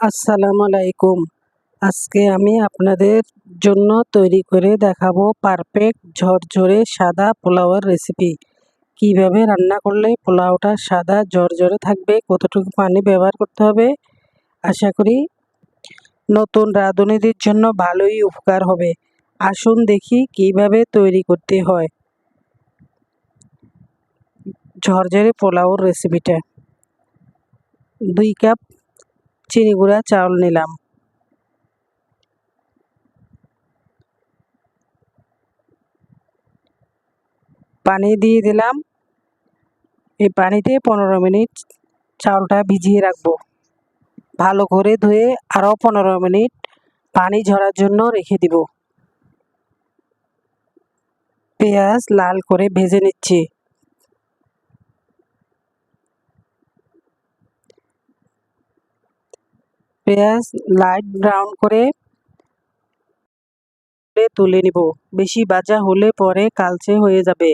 আসসালামু আলাইকুম। আজকে আমি আপনাদের জন্য তৈরি করে দেখাবো পারফেক্ট ঝরঝরে সাদা পোলাওয়ের রেসিপি। কীভাবে রান্না করলে পোলাওটা সাদা ঝরঝরে থাকবে, কতটুকু পানি ব্যবহার করতে হবে, আশা করি নতুন রাঁধুনিদের জন্য ভালোই উপকার হবে। আসুন দেখি কীভাবে তৈরি করতে হয় ঝরঝরে পোলাওর রেসিপিটা। দুই কাপ চিনি গুঁড়া, চাউল নিলাম। পানি দিয়ে দিলাম। এই পানিতে পনেরো মিনিট চাউলটা ভিজিয়ে রাখব। ভালো করে ধুয়ে আরও পনেরো মিনিট পানি ঝরার জন্য রেখে দিব। পেঁয়াজ লাল করে ভেজে নিচ্ছি। পেঁয়াজ লাইট ব্রাউন করে তুলে নিব। বেশি বাজা হলে পরে কালচে হয়ে যাবে।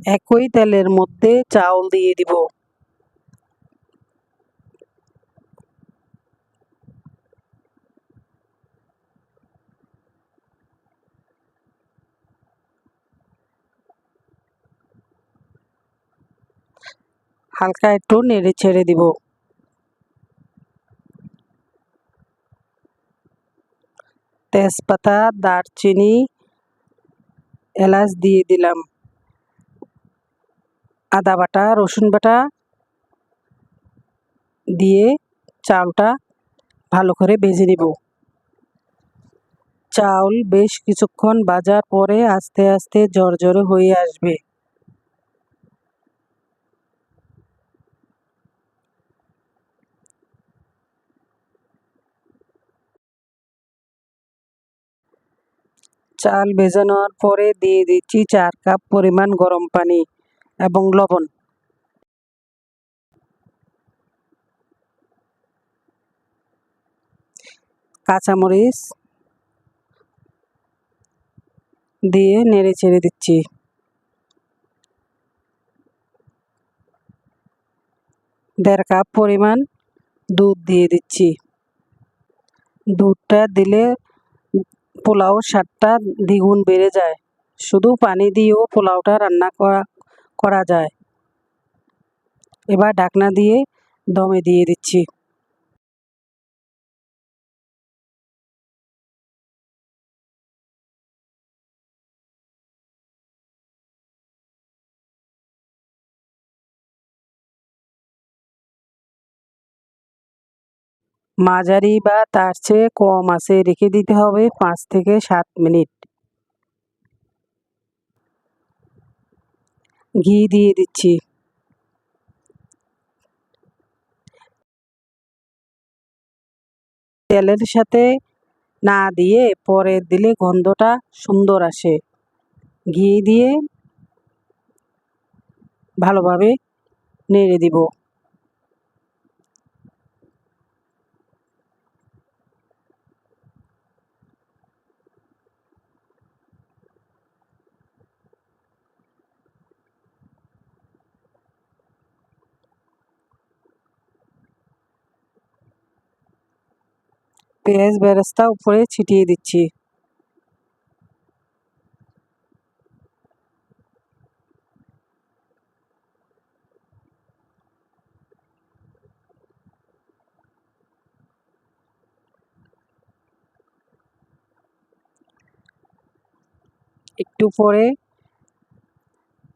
একই তেলের মধ্যে চাউল দিয়ে দিব। হালকা একটু নেড়ে ছেড়ে দিব। তেজপাতা, দারচিনি, এলাচ দিয়ে দিলাম। আদা বাটা, রসুন বাটা দিয়ে চালটা ভালো করে ভেজে নিব। চাউল বেশ কিছুক্ষণ বাজার পরে আস্তে আস্তে জর্জরে হয়ে আসবে। চাল ভেজে নেওয়ার পরে দিয়ে দিচ্ছি চার কাপ পরিমাণ গরম পানি এবং লবণ। কাঁচামরিচ দিয়ে নেড়ে ছেড়ে দিচ্ছি। দেড় কাপ পরিমাণ দুধ দিয়ে দিচ্ছি। দুধটা দিলে পোলাও স্বাদটা দ্বিগুণ বেড়ে যায়। শুধু পানি দিয়েও পোলাওটা রান্না করা করা যায়। এবার ঢাকনা দিয়ে দমে দিয়ে দিচ্ছি। মাঝারি বা তার চেয়ে কম আছে, রেখে দিতে হবে পাঁচ থেকে সাত মিনিট। ঘি দিয়ে দিচ্ছি। তেলের সাথে না দিয়ে পরে দিলে গন্ধটা সুন্দর আসে। ঘি দিয়ে ভালোভাবে নেড়ে দিব। পেঁয়াজ বেরেস্তা উপরে ছিটিয়ে দিচ্ছি। একটু পরে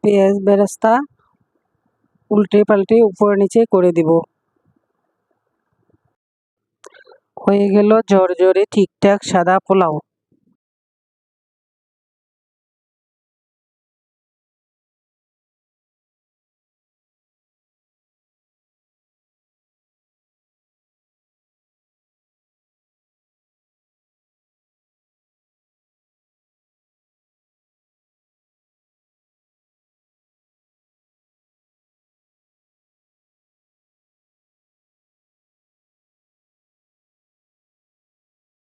পেঁয়াজ বেরেস্তা উল্টে পাল্টে উপরে নিচে করে দিব। হয়ে গেল জর্জরে জোরে ঠিকঠাক সাদা পোলাও।